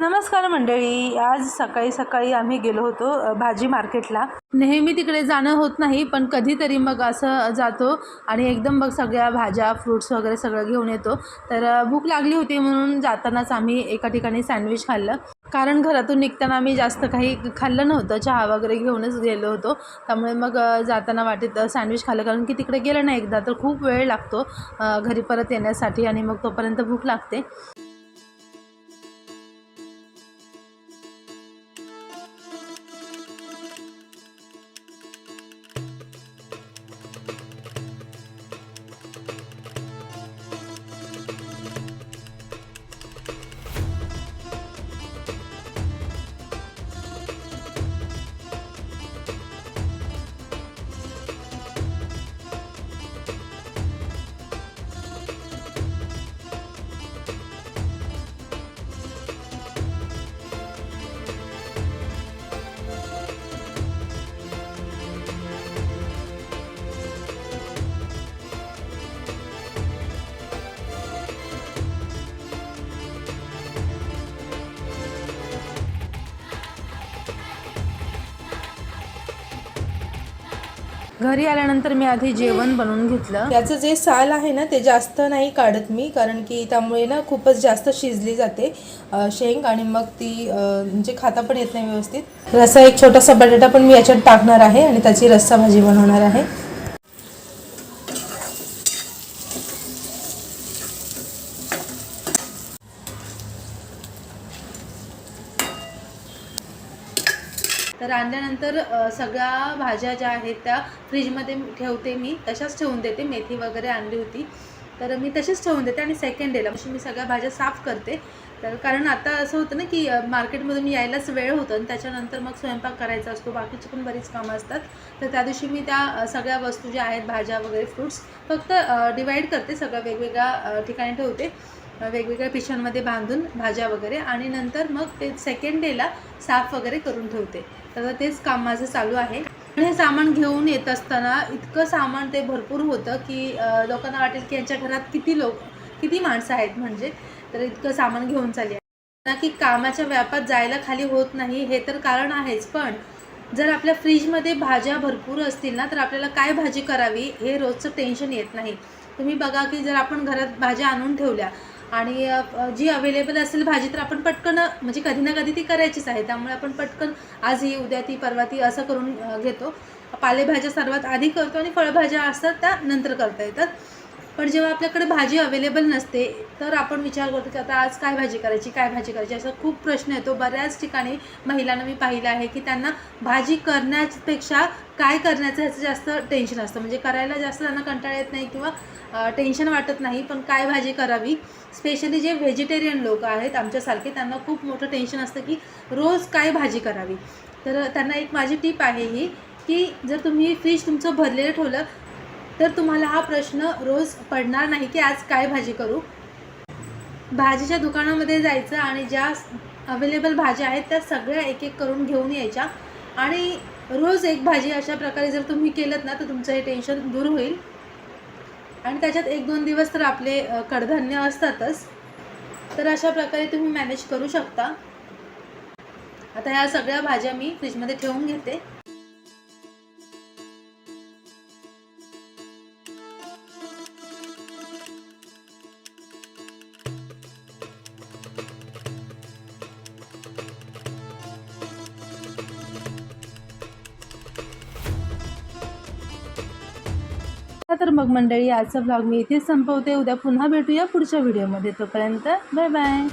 नमस्कार मंडळी आज सकाळी सकाळी आम्ही गेलो होतो भाजी मार्केटला. नेहमी तिकडे जाणं होत नाही पण कधीतरी मग असं जातो आणि एकदम मग सगळ्या भाज्या फ्रूट्स वगैरे सगळं घेऊन येतो. तर भूक लागली होती म्हणून जातानाच आम्ही एका ठिकाणी सँडविच खाल्लं. कारण घरातून निघताना आम्ही जास्त काही खाल्लं नव्हतं चहा वगैरे घेऊनच गेलो होतो. त्यामुळे मग जाताना वाटेत सँडविच खाल्लं. कारण की तिकडे गेलं ना एकदा तर खूप वेळ लागतो घरी परत येण्यासाठी आणि मग तोपर्यंत भूक लागते. घरी आल्यानंतर मी आधी जेवण बनवून घेतलं. याचं जे साल आहे ना ते जास्त नाही काढत मी कारण की त्यामुळे ना खूपच जास्त शिजली जाते शेंग आणि मग ती म्हणजे खाता पण येत नाही व्यवस्थित. रसा एक छोटासा बटाटा पण मी याच्यात टाकणार आहे आणि त्याची रस्सा भाजी बनवणार आहे. तर आणल्यानंतर सगळ्या भाज्या ज्या आहेत त्या फ्रीजमध्ये ठेवते मी. तशाच ठेवून देते. मेथी वगैरे आणली होती. तर मी तशीच ठेवून देते आणि सेकंड डेला म्हणजे मी सगळ्या भाज्या साफ करते. तर कारण आता असं होतं ना की मार्केटमधून यायलाच वेळ होतं आणि त्याच्यानंतर मग स्वयंपाक करायचा असतो. बाकीची पण बरीच कामं असतात. तर त्या दिवशी मी त्या सगळ्या वस्तू ज्या आहेत भाज्या वगैरे फ्रूट्स फक्त डिवाईड करते. सगळ्या वेगवेगळ्या ठिकाणी ठेवते. वेगवेगळ्या पिशांमध्ये बांधून भाज्या वगैरे आणि नंतर मग ते सेकंड डेला साफ वगैरे करून ठेवते. तर तेच काम माझं चालू आहे. आणि हे सामान घेऊन येत असताना इतकं सामान ते भरपूर होतं की लोकांना वाटेल की यांच्या घरात किती लोक किती माणसं आहेत म्हणजे. तर इतकं सामान घेऊन चालली आहे. ना की कामाच्या व्यापात जायला खाली होत नाही हे तर कारण आहेच. पण जर आपल्या फ्रीजमध्ये भाज्या भरपूर असतील ना तर आपल्याला काय भाजी करावी हे रोजचं टेन्शन येत नाही. तुम्ही बघा की जर आपण घरात भाज्या आणून ठेवल्या आणि जी अवेलेबल असेल भाजी तर आपण पटकन म्हणजे कधी ना कधी ती करायचीच आहे. त्यामुळे आपण पटकन आज ही उद्या ती परवा ती असं करून घेतो. पालेभाज्या सर्वात आधी करतो आणि फळभाज्या असतात त्या नंतर करता येतात. पण जेव्हा आपल्याकडे भाजी अवेलेबल नसते तर आपण विचार करतो की आता आज काय भाजी करायची काय भाजी करायची? असा खूप प्रश्न येतो. बऱ्याच ठिकाणी महिलांना मी पाहिलं आहे की त्यांना भाजी करण्यापेक्षा काय करण्याचं ह्याचं जास्त टेन्शन असतं. म्हणजे करायला जास्त त्यांना कंटाळा येत नाही किंवा टेन्शन वाटत नाही पण काय भाजी करावी? स्पेशली जे व्हेजिटेरियन लोक आहेत आमच्यासारखे त्यांना खूप मोठं टेन्शन असतं की रोज काय भाजी करावी? तर त्यांना एक माझी टीप आहे ही की जर तुम्ही फ्रीज तुमचं भरलेलं ठेवलं तर तुम्हाला हा प्रश्न रोज पडणार नाही की आज काय भाजी करू. भाजीच्या दुकानामध्ये जायचं आणि ज्या अवेलेबल भाज्या आहेत त्या सगळ्या एक एक करून घेऊन यायच्या. आणि रोज एक भाजी अशा प्रकारे जर तुम्ही केलं ना तर तुमचं हे टेन्शन दूर होईल. आणि त्याच्यात एक दोन दिवस तर आपले कडधान्य असतातच. तर अशा प्रकारे तुम्ही मॅनेज करू शकता. आता ह्या सगळ्या भाज्या मी फ्रीजमध्ये ठेवून घेते. तर मग मंडळी आजचा ब्लॉग मी इथेच संपवते. उद्या पुन्हा भेटूया पुढच्या व्हिडिओमध्ये तोपर्यंत बाय बाय